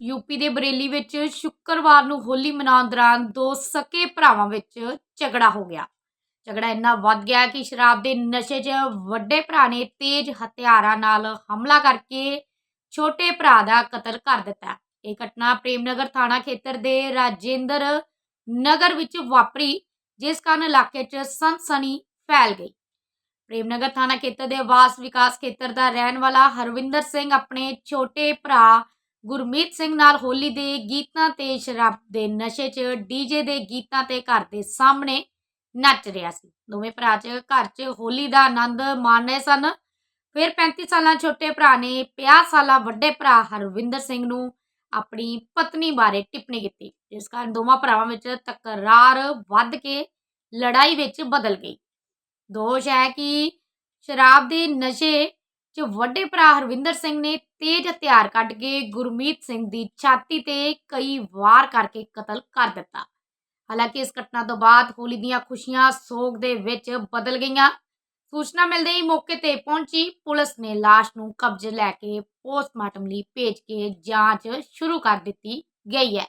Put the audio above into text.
UP ਦੇ ਬਰੇਲੀ ਵਿੱਚ ਸ਼ੁੱਕਰਵਾਰ ਨੂੰ ਹੋਲੀ ਮਨਾਉਣ ਦੌਰਾਨ ਦੋ ਸਕੇ ਭਰਾਵਾਂ ਵਿੱਚ ਝਗੜਾ ਹੋ ਗਿਆ। ਝਗੜਾ ਇੰਨਾ ਵੱਧ ਗਿਆ ਕਿ ਸ਼ਰਾਬ ਦੇ ਨਸ਼ੇ 'ਚ ਵੱਡੇ ਭਰਾ ਨੇ ਤੇਜ਼ ਹਥਿਆਰਾਂ ਨਾਲ ਹਮਲਾ ਕਰਕੇ ਛੋਟੇ ਭਰਾ ਦਾ ਕਤਲ ਕਰ ਦਿੱਤਾ। ਇਹ ਘਟਨਾ ਪ੍ਰੇਮਨਗਰ ਥਾਣਾ ਖੇਤਰ ਦੇ ਰਾਜੇਂਦਰ ਨਗਰ ਵਿੱਚ ਵਾਪਰੀ, ਜਿਸ ਕਾਰਨ ਇਲਾਕੇ 'ਚ ਸਨਸਨੀ ਫੈਲ ਗਈ। ਪ੍ਰੇਮਨਗਰ ਥਾਣਾ ਖੇਤਰ ਦੇ ਵਾਸ ਵਿਕਾਸ ਖੇਤਰ ਦਾ ਰਹਿਣ ਵਾਲਾ ਹਰਵਿੰਦਰ ਸਿੰਘ ਆਪਣੇ ਛੋਟੇ ਭਰਾ ਗੁਰਮੀਤ ਸਿੰਘ ਨਾਲ ਹੋਲੀ ਦੇ ਗੀਤਾਂ ਤੇ ਸ਼ਰਾਬ ਦੇ ਨਸ਼ੇ 'ਚ ਡੀਜੇ ਦੇ ਗੀਤਾਂ ਤੇ ਘਰ ਦੇ ਸਾਹਮਣੇ ਨੱਚ ਰਿਹਾ ਸੀ। ਦੋਵੇਂ ਭਰਾ 'ਚ ਘਰ 'ਚ ਹੋਲੀ ਦਾ ਆਨੰਦ ਮਾਣ ਰਹੇ ਸਨ। ਫਿਰ 35 ਸਾਲਾਂ ਛੋਟੇ ਭਰਾ ਨੇ 50 ਸਾਲਾਂ ਵੱਡੇ ਭਰਾ ਹਰਵਿੰਦਰ ਸਿੰਘ ਨੂੰ ਆਪਣੀ ਪਤਨੀ ਬਾਰੇ ਟਿੱਪਣੀ ਕੀਤੀ, ਜਿਸ ਕਾਰਨ ਦੋਵਾਂ ਭਰਾਵਾਂ ਵਿੱਚ ਤਕਰਾਰ ਵੱਧ ਕੇ ਲੜਾਈ ਵਿੱਚ ਬਦਲ ਗਈ। ਦੋਸ਼ ਹੈ ਕਿ ਸ਼ਰਾਬ ਦੇ ਨਸ਼ੇ 'ਚ ਵੱਡੇ ਭਰਾ ਹਰਵਿੰਦਰ ਸਿੰਘ ਨੇ ਤੇਜ਼ ਹਥਿਆਰ ਕੱਢ ਕੇ ਗੁਰਮੀਤ ਸਿੰਘ ਦੀ ਛਾਤੀ ਤੇ ਕਈ ਵਾਰ ਕਰਕੇ ਕਤਲ ਕਰ ਦਿੱਤਾ। ਹਾਲਾਂਕਿ ਇਸ ਘਟਨਾ ਤੋਂ ਬਾਅਦ ਹੋਲੀ ਦੀਆਂ ਖੁਸ਼ੀਆਂ ਸੋਗ ਦੇ ਵਿੱਚ ਬਦਲ ਗਈਆਂ। ਸੂਚਨਾ ਮਿਲਦੇ ਹੀ ਮੌਕੇ ਤੇ ਪਹੁੰਚੀ। ਪੁਲਿਸ ਨੇ ਲਾਸ਼ ਨੂੰ ਕਬਜ਼ੇ ਲੈ ਕੇ ਪੋਸਟਮਾਰਟਮ ਲਈ ਭੇਜ ਕੇ ਜਾਂਚ ਸ਼ੁਰੂ ਕਰ ਦਿੱਤੀ ਗਈ ਹੈ।